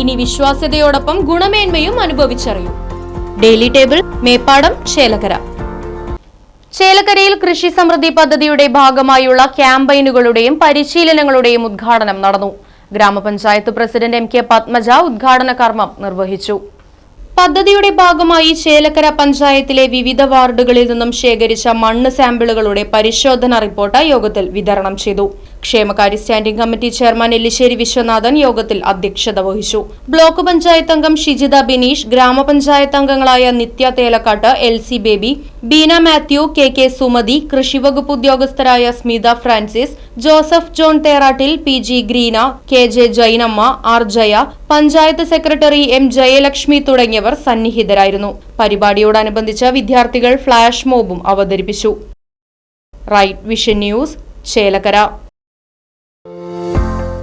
ഇനി വിശ്വാസ്യതയോടൊപ്പം ഗുണമേന്മയും അനുഭവിച്ചറിയും. Daily table Meppadam Chelakkara. ചേലക്കരയിൽ കൃഷി സമൃദ്ധി പദ്ധതിയുടെ ഭാഗമായുള്ള ക്യാമ്പയിനുകളുടെയും പരിശീലനങ്ങളുടെയും ഉദ്ഘാടനം നടന്നു. ഗ്രാമപഞ്ചായത്ത് പ്രസിഡന്റ് എം കെ പത്മജ ഉദ്ഘാടന കർമ്മം നിർവഹിച്ചു. പദ്ധതിയുടെ ഭാഗമായി ചേലക്കര പഞ്ചായത്തിലെ വിവിധ വാർഡുകളിൽ നിന്നും ശേഖരിച്ച മണ്ണ് സാമ്പിളുകളുടെ പരിശോധന റിപ്പോർട്ട് യോഗത്തിൽ വിതരണം ചെയ്തു. ക്ഷേമകാര്യ standing committee chairman Ellissery Viswanathan യോഗത്തിൽ അധ്യക്ഷത വഹിച്ചു. ബ്ലോക്ക് പഞ്ചായത്ത് അംഗം ഷിജിത ബിനീഷ് ഗ്രാമപഞ്ചായത്ത് അംഗങ്ങളായ Nithya Thelakkattu L C Baby Beena Mathew K K Sumathi കൃഷിവകുപ്പ് ഉദ്യോഗസ്ഥരായ Smitha Francis Joseph John Therattil P G Greena K J Jainamma R Jaya panchayat secretary M Jayalakshmi തുടങ്ങിയവർ സന്നിഹിതരായിരുന്നു. പരിപാടിയോടനുബന്ധിച്ച് വിദ്യാർത്ഥികൾ ഫ്ലാഷ് മോബും അവതരിപ്പിച്ചു. Right vision news Chelakkara.